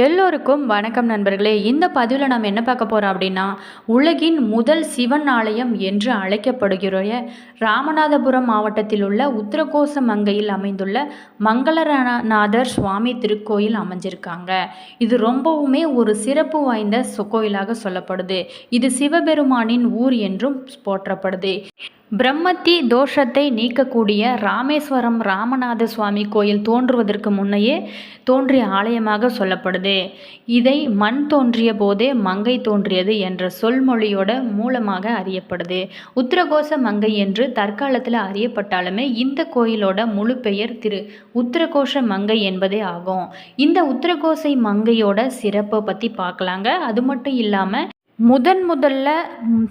எல்லோருக்கும் வணக்கம் நண்பர்களே. இந்த பதிவில் நம்ம என்ன பார்க்க போகிறோம் அப்படின்னா உலகின் முதல் சிவன் ஆலயம் என்று அழைக்கப்படுகிற ராமநாதபுரம் மாவட்டத்தில் உள்ள உத்தரகோச மங்கையில் அமைந்துள்ள மங்களநாதர் சுவாமி திருக்கோயில் அமைஞ்சிருக்காங்க. இது ரொம்பவுமே ஒரு சிறப்பு வாய்ந்த கோயிலாக சொல்லப்படுது. இது சிவபெருமானின் ஊர் என்றும் போற்றப்படுது. பிரம்மத்தி தோஷத்தை நீக்கக்கூடிய ராமேஸ்வரம் ராமநாத சுவாமி கோயில் தோன்றுவதற்கு முன்னையே தோன்றிய ஆலயமாக சொல்லப்படுது. இதை மண் தோன்றிய போதே மங்கை தோன்றியது என்ற சொல்மொழியோட மூலமாக அறியப்படுது. உத்தரகோச மங்கை என்று தற்காலத்தில் அறியப்பட்டாலுமே இந்த கோயிலோட முழு பெயர் திரு உத்தரகோஷ மங்கை என்பதே ஆகும். இந்த உத்தரகோசை மங்கையோட சிறப்பை பற்றி பார்க்கலாங்க. அது மட்டும் இல்லாமல் முதன் முதல்ல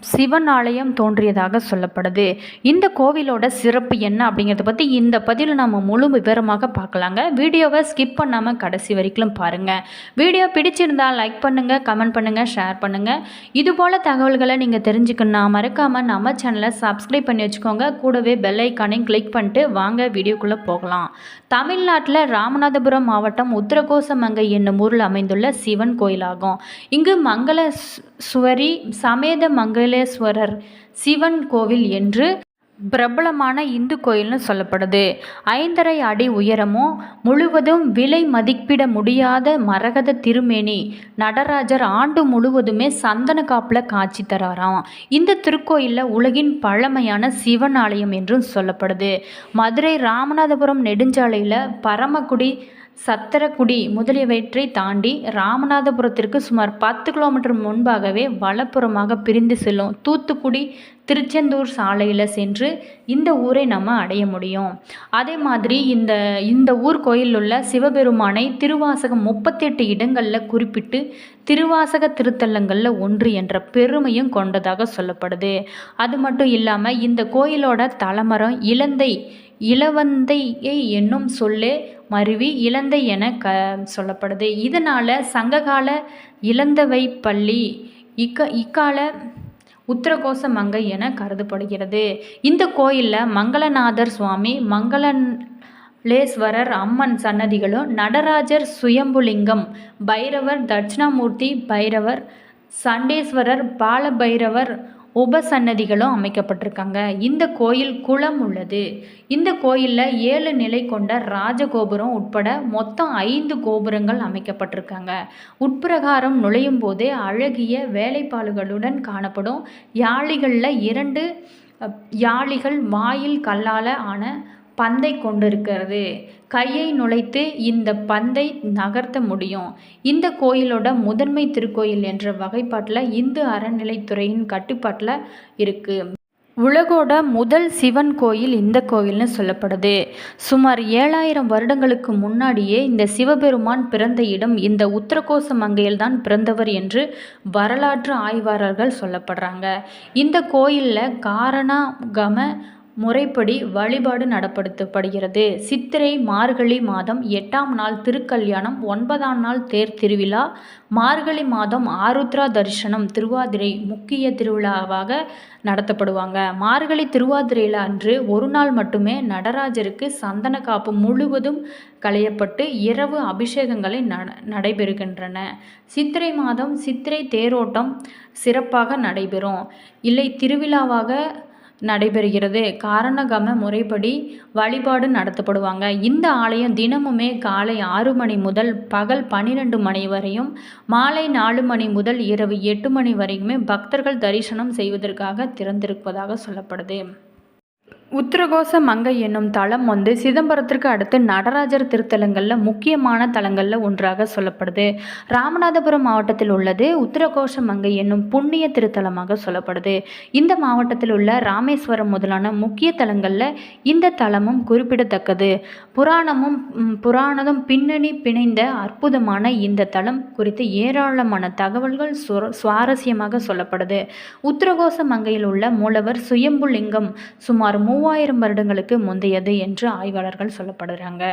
சிவன் ஆலயம் தோன்றியதாக சொல்லப்படுது. இந்த கோவிலோட சிறப்பு என்ன அப்படிங்கிறத பற்றி இந்த பதிவில் நம்ம முழு விவரமாக பார்க்கலாங்க. வீடியோவை ஸ்கிப் பண்ணாமல் கடைசி வரைக்கும் பாருங்கள் வீடியோ பிடிச்சிருந்தால் லைக் பண்ணுங்கள் கமெண்ட் பண்ணுங்கள் ஷேர் பண்ணுங்கள் இது போல் தகவல்களை நீங்கள் தெரிஞ்சுக்கணும்னா மறக்காமல் நம்ம சேனலை சப்ஸ்கிரைப் பண்ணி வச்சுக்கோங்க. கூடவே பெல் ஐக்கானையும் கிளிக் பண்ணிட்டு வாங்க வீடியோக்குள்ளே போகலாம். தமிழ்நாட்டில் ராமநாதபுரம் மாவட்டம் உத்தரகோசமங்கை என்னும் ஊரில் அமைந்துள்ள சிவன் கோயிலாகும். இங்கு மங்கள சுவரி சமேத மங்களேஸ்வரர் சிவன் கோவில் என்று பிரபலமான இந்து கோயில்னு சொல்லப்படுது. ஐந்தரை அடி உயரமும் முழுவதும் விலை மதிப்பிட முடியாத மரகத திருமேனி நடராஜர் ஆண்டு முழுவதுமே சந்தன காப்பில் காட்சி தராராம். இந்த திருக்கோயிலில் உலகின் பழமையான சிவன் ஆலயம் என்றும் சொல்லப்படுது. மதுரை ராமநாதபுரம் நெடுஞ்சாலையில் பரமக்குடி சத்திரக்குடி முதலியவற்றை தாண்டி ராமநாதபுரத்திற்கு சுமார் பத்து கிலோமீட்டர் முன்பாகவே வலப்புறமாக பிரிந்து செல்லும் தூத்துக்குடி திருச்செந்தூர் சாலையில் சென்று இந்த ஊரை நம்ம அடைய முடியும். அதே மாதிரி இந்த இந்த ஊர் கோயிலில் உள்ள சிவபெருமானை திருவாசகம் முப்பத்தெட்டு இடங்களில் குறிப்பிட்டு திருவாசக திருத்தலங்களில் ஒன்று என்ற பெருமையும் கொண்டதாக சொல்லப்படுது. அது மட்டும் இல்லாமல் இந்த கோயிலோட தலமரம் இலந்தை இளவந்தையை என்னும் சொல்லே மருவி இலந்தை என க சொல்லப்படுது. இதனால் சங்ககால இளந்தவை பள்ளி இக்க இக்கால உத்தரகோச மங்கை என கருதப்படுகிறது. இந்த கோயிலில் மங்களநாதர் சுவாமி மங்களன் லேஸ்வரர் அம்மன் சன்னதிகளும் நடராஜர் சுயம்புலிங்கம் பைரவர் தட்சிணாமூர்த்தி பைரவர் சண்டேஸ்வரர் பாலபைரவர் உபசன்னதிகளும் அமைக்கப்பட்டிருக்காங்க. இந்த கோயில் குளம் உள்ளது. இந்த கோயிலில் ஏழு நிலை கொண்ட ராஜகோபுரம் உட்பட மொத்தம் ஐந்து கோபுரங்கள் அமைக்கப்பட்டிருக்காங்க. உட்பிரகாரம் நுழையும் போதே அழகிய வேலைப்பாடுகளுடன் காணப்படும். யாழிகளில் இரண்டு யாழிகள் வாயில் கல்லால் ஆன பந்தை கொண்டிருக்கிறது. கையை நுழைத்து இந்த பந்தை நகர்த்த முடியும். இந்த கோயிலோட முதன்மை திருக்கோயில் என்ற வகைப்பாட்டில் இந்து அறநிலைத்துறையின் கட்டுப்பாட்டில் இருக்குது உலகோட முதல் சிவன் கோயில் இந்த கோயில்னு சொல்லப்படுது. சுமார் ஏழாயிரம் வருடங்களுக்கு முன்னாடியே இந்த சிவபெருமான் பிறந்த இடம் இந்த உத்தரகோச மங்கையில்தான் பிறந்தவர் என்று வரலாற்று ஆய்வாளர்கள் சொல்லப்படுறாங்க. இந்த கோயிலில் காரணகம முறைப்படி வழிபாடு நடப்படுத்தப்படுகிறது. சித்திரை மார்கழி மாதம் எட்டாம் நாள் திருக்கல்யாணம் ஒன்பதாம் நாள் தேர் திருவிழா மார்கழி மாதம் ஆருத்ரா தரிசனம் திருவாதிரை முக்கிய திருவிழாவாக நடத்தப்படுவாங்க. மார்கழி திருவாதிரையில் அன்று ஒரு நாள் மட்டுமே நடராஜருக்கு சந்தன காப்பு முழுவதும் களையப்பட்டு இரவு அபிஷேகங்களை நட நடைபெறுகின்றன. சித்திரை மாதம் சித்திரை தேரோட்டம் சிறப்பாக நடைபெறும். இல்லை திருவிழாவாக நடைபெறுகிறது. காரணகம முறைப்படி வழிபாடு நடத்தப்படுவாங்க. இந்த ஆலயம் தினமுமே காலை ஆறு மணி முதல் பகல் பன்னிரெண்டு மணி வரையும் மாலை நாலு மணி முதல் இரவு எட்டு மணி வரைக்குமே பக்தர்கள் தரிசனம் செய்வதற்காக திறந்திருப்பதாக சொல்லப்படுது. உத்தரகோச மங்கை என்னும் தலம் வந்து சிதம்பரத்திற்கு அடுத்து நடராஜர் திருத்தலங்களில் முக்கியமான தலங்களில் ஒன்றாக சொல்லப்படுது. ராமநாதபுரம் மாவட்டத்தில் உள்ளது. உத்தரகோஷ மங்கை என்னும் புண்ணிய திருத்தலமாக சொல்லப்படுது. இந்த மாவட்டத்தில் உள்ள ராமேஸ்வரம் முதலான முக்கிய தலங்களில் இந்த தலமும் குறிப்பிடத்தக்கது. புராணமும் புராணதும் புராணமும் பின்னணி பிணைந்த அற்புதமான இந்த தலம் குறித்து ஏராளமான தகவல்கள் சுவாரஸ்யமாக சொல்லப்படுது. உத்தரகோச மங்கையில் உள்ள மூலவர் சுயம்புலிங்கம் சுமார் மூவாயிரம் வருடங்களுக்கு முந்தையது என்று ஆய்வாளர்கள் சொல்லப்படுறாங்க.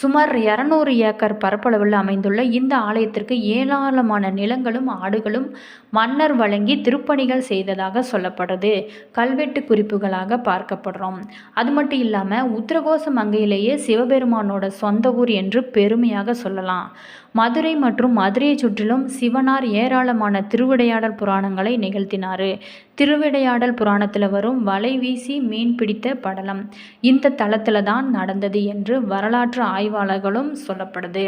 சுமார் இரநூறு ஏக்கர் பரப்பளவில் அமைந்துள்ள இந்த ஆலயத்திற்கு ஏராளமான நிலங்களும் ஆடுகளும் மன்னர் வழங்கி திருப்பணிகள் செய்ததாக சொல்லப்படுது. கல்வெட்டு குறிப்புகளாக பார்க்கப்படுறோம். அது மட்டும் இல்லாமல் உத்தரகோச மங்கையிலேயே சிவபெருமானோட சொந்த ஊர் என்று பெருமையாக சொல்லலாம். மதுரை மற்றும் மதுரையைச் சுற்றிலும் சிவனார் ஏராளமான திருவிடையாடல் புராணங்களை நிகழ்த்தினார். திருவிடையாடல் புராணத்தில் வரும் வலை வீசி மீன் பிடித்த படலம் இந்த தளத்தில் தான் நடந்தது என்று வரலாற்று ஆய்வாளர்களும் சொல்லப்படுது.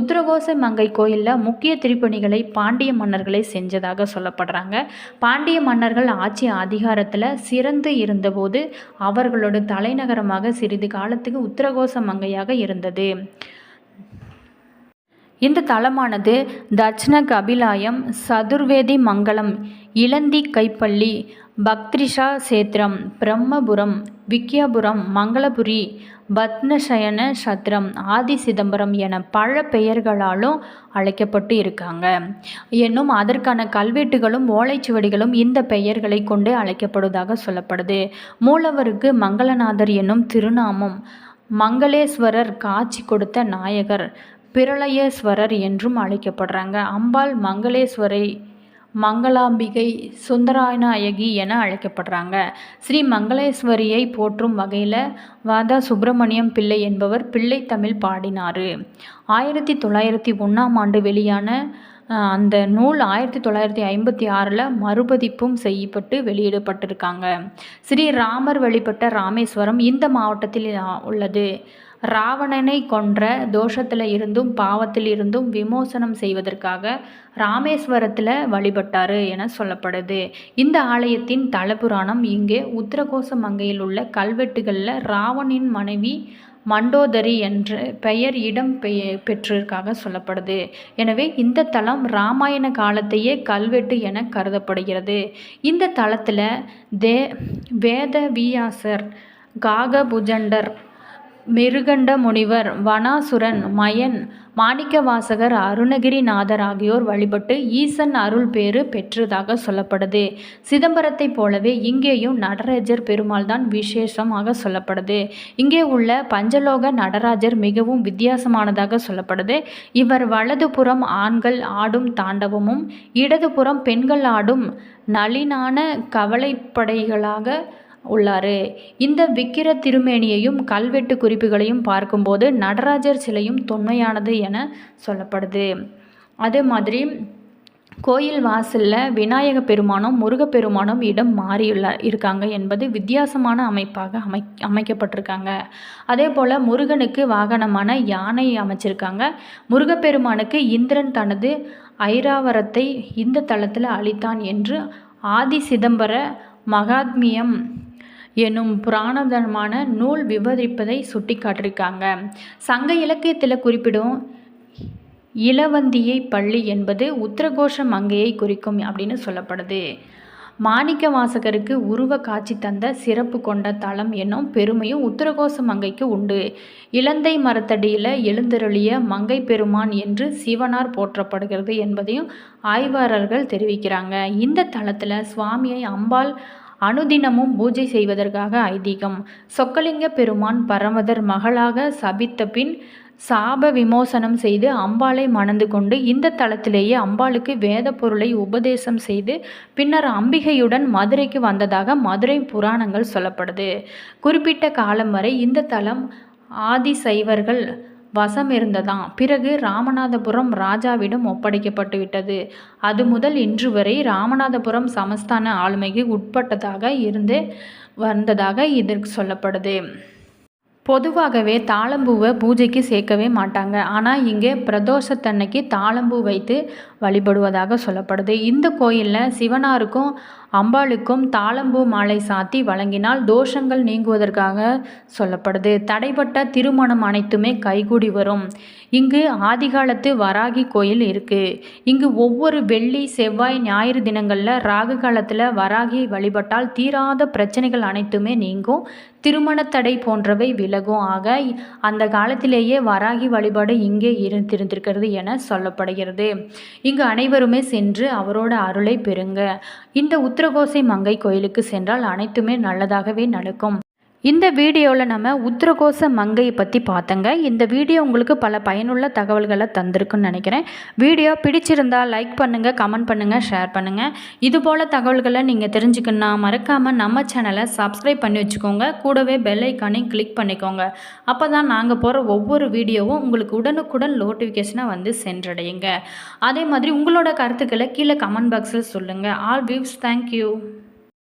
உத்தரகோச மங்கை கோயிலில் முக்கிய திருப்பணிகளை பாண்டிய மன்னர்களை செஞ்சதாக சொல்லப்படுறாங்க. பாண்டிய மன்னர்கள் ஆட்சி அதிகாரத்தில் சிறந்து இருந்தபோது அவர்களோட தலைநகரமாக சிறிது காலத்துக்கு உத்தரகோச மங்கையாக இருந்தது. இந்த தலமானது தட்சிண கபிலாயம் சதுர்வேதி மங்கலம் இளந்தி கைப்பள்ளி பக்திரிஷா சேத்திரம் பிரம்மபுரம் விக்கியாபுரம் மங்களபுரி பத்மசயன சத்திரம் ஆதி சிதம்பரம் என பல பெயர்களாலும் அழைக்கப்பட்டு இருக்காங்க. என்னும் அதற்கான கல்வெட்டுகளும் ஓலைச்சுவடிகளும் இந்த பெயர்களை கொண்டு அழைக்கப்படுவதாக சொல்லப்படுது. மூலவருக்கு மங்களநாதர் என்னும் திருநாமம் மங்களேஸ்வரர் காட்சி கொடுத்த நாயகர். பிரளயேஸ்வரர் என்றும் அழைக்கப்படுறாங்க. அம்பாள் மங்களேஸ்வரை மங்களாம்பிகை சுந்தராநாயகி என அழைக்கப்படுறாங்க. ஸ்ரீ மங்களேஸ்வரியை போற்றும் வகையில் வாதா சுப்பிரமணியம் பிள்ளை என்பவர் பிள்ளை தமிழ் பாடினார். ஆயிரத்தி தொள்ளாயிரத்தி ஒன்றாம் ஆண்டு வெளியான அந்த நூல் ஆயிரத்தி தொள்ளாயிரத்தி ஐம்பத்தி ஆறில் மறுபதிப்பும் செய்யப்பட்டு வெளியிடப்பட்டிருக்காங்க. ஸ்ரீ ராமர் வழிபட்ட ராமேஸ்வரம் இந்த மாவட்டத்தில் உள்ளது. ராவணனை கொன்ற தோஷத்தில் இருந்தும் பாவத்தில் இருந்தும் விமோசனம் செய்வதற்காக ராமேஸ்வரத்தில் வழிபட்டார் என சொல்லப்படுது. இந்த ஆலயத்தின் தலபுராணம் இங்கே உத்தரகோச மங்கையில் உள்ள கல்வெட்டுகளில் ராவணின் மனைவி மண்டோதரி என்ற பெயர் இடம் பெய பெற்றிருக்காக சொல்லப்படுது. எனவே இந்த தலம் ராமாயண காலத்தையே கல்வெட்டு என கருதப்படுகிறது. இந்த தலத்தில் தே வேத வியாசர் காகபுஜண்டர் மிருகண்ட முனிவர் வனாசுரன் மயன் மாணிக்கவாசகர் அருணகிரிநாதர் ஆகியோர் வழிபட்டு ஈசன் அருள் பேறு பெற்றதாக சொல்லப்படுது. சிதம்பரத்தைப் போலவே இங்கேயும் நடராஜர் பெருமாள் தான் விசேஷமாக சொல்லப்படுது. இங்கே உள்ள பஞ்சலோக நடராஜர் மிகவும் வித்தியாசமானதாக சொல்லப்படுது. இவர் வலதுபுறம் ஆண்கள் ஆடும் தாண்டவமும் இடதுபுறம் பெண்கள் ஆடும் நளினான கவலைப்படைகளாக உள்ளார். இந்த விக்கிர திருமேனியையும் கல்வெட்டு குறிப்புகளையும் பார்க்கும்போது நடராஜர் சிலையும் தொன்மையானது என சொல்லப்படுது. அதே மாதிரி கோயில் வாசலில் விநாயக பெருமானும் முருகப்பெருமானும் இடம் மாறியுள்ள இருக்காங்க என்பது வித்தியாசமான அமைப்பாக அமை அமைக்கப்பட்டிருக்காங்க. அதே போல் முருகனுக்கு வாகனமான யானை அமைச்சிருக்காங்க. முருகப்பெருமானுக்கு இந்திரன் தனது ஐராவரத்தை இந்த தளத்தில் அளித்தான் என்று ஆதி சிதம்பர மகாத்மியம் எனும் புராணதனமான நூல் விவரிப்பதை சுட்டிக்காட்டியிருக்காங்க சங்க இலக்கியத்தில் குறிப்பிடும் இளவந்தியை பள்ளி என்பது உத்தரகோஷ மங்கையை குறிக்கும் அப்படின்னு சொல்லப்படுது. மாணிக்க வாசகருக்கு உருவ காட்சி தந்த சிறப்பு கொண்ட தலம் என்னும் பெருமையும் உத்தரகோச மங்கைக்கு உண்டு. இலந்தை மரத்தடியில் எழுந்தருளிய மங்கை பெருமான் என்று சிவனார் போற்றப்படுகிறது என்பதையும் ஆய்வாளர்கள் தெரிவிக்கிறாங்க. இந்த தளத்தில் சுவாமியை அம்பாள் அனுதினமும் பூஜை செய்வதற்காக ஐதீகம். சொக்கலிங்க பெருமான் பரமதர் மகளாக சபித்த பின் சாப விமோசனம் செய்து அம்பாளை மணந்து கொண்டு இந்த தளத்திலேயே அம்பாளுக்கு வேத பொருளை உபதேசம் செய்து பின்னர் அம்பிகையுடன் மதுரைக்கு வந்ததாக மதுரை புராணங்கள் சொல்லப்படுது. குறிப்பிட்ட காலம் வரை இந்த தலம் ஆதி சைவர்கள் வசம் இருந்ததாம். பிறகு ராமநாதபுரம் ராஜாவிடம் ஒப்படைக்கப்பட்டு விட்டது. அது முதல் இன்று வரை ராமநாதபுரம் சமஸ்தான ஆளுமைக்கு உட்பட்டதாக இருந்து வந்ததாக இதற்கு சொல்லப்படுது. பொதுவாகவே தாளம்பூவை பூஜைக்கு சேர்க்கவே மாட்டாங்க. ஆனால் இங்கே பிரதோஷத்தன்னைக்கு தாளம்பூ வைத்து வழிபடுவதாக சொல்லப்படுது. இந்த கோயிலில் சிவனாருக்கும் அம்பாளுக்கும் தாளம்பூ மாலை சாத்தி வழங்கினால் தோஷங்கள் நீங்குவதற்காக சொல்லப்படுது. தடைப்பட்ட திருமணம் அனைத்துமே கைகூடி வரும். இங்கு ஆதிகாலத்து வராகி கோயில் இருக்குது இங்கு ஒவ்வொரு வெள்ளி செவ்வாய் ஞாயிறு தினங்களில் ராகு காலத்தில் வராகி வழிபட்டால் தீராத பிரச்சனைகள் அனைத்துமே நீங்கும். திருமண தடை போன்றவை விலகும். ஆக அந்த காலத்திலேயே வராகி வழிபாடு இங்கே இருந்திருந்திருக்கிறது என சொல்லப்படுகிறது. இங்கு அனைவருமே சென்று அவரோட அருளை பெறுங்க. இந்த உத்தரகோசை மங்கை கோயிலுக்கு சென்றால் அனைத்துமே நல்லதாகவே நடக்கும். இந்த வீடியோவில் நம்ம உத்திரகோச மங்கையை பற்றி பார்த்தங்க. இந்த வீடியோ உங்களுக்கு பல பயனுள்ள தகவல்களை தந்திருக்குன்னு நினைக்கிறேன். வீடியோ பிடிச்சிருந்தா லைக் பண்ணுங்கள் கமெண்ட் பண்ணுங்கள் ஷேர் பண்ணுங்கள் இதுபோல் தகவல்களை நீங்கள் தெரிஞ்சுக்கணுன்னா மறக்காமல் நம்ம சேனலை சப்ஸ்கிரைப் பண்ணி வச்சுக்கோங்க. கூடவே பெல் ஐக்கானையும் கிளிக் பண்ணிக்கோங்க. அப்போ தான் நாங்கள் போகிற ஒவ்வொரு வீடியோவும் உங்களுக்கு உடனுக்குடன் நோட்டிஃபிகேஷனாக வந்து சென்றடையுங்க. அதே மாதிரி உங்களோட கருத்துக்களை கீழே கமெண்ட் பாக்ஸில் சொல்லுங்கள் ஆல் வியூஸ் தேங்க்யூ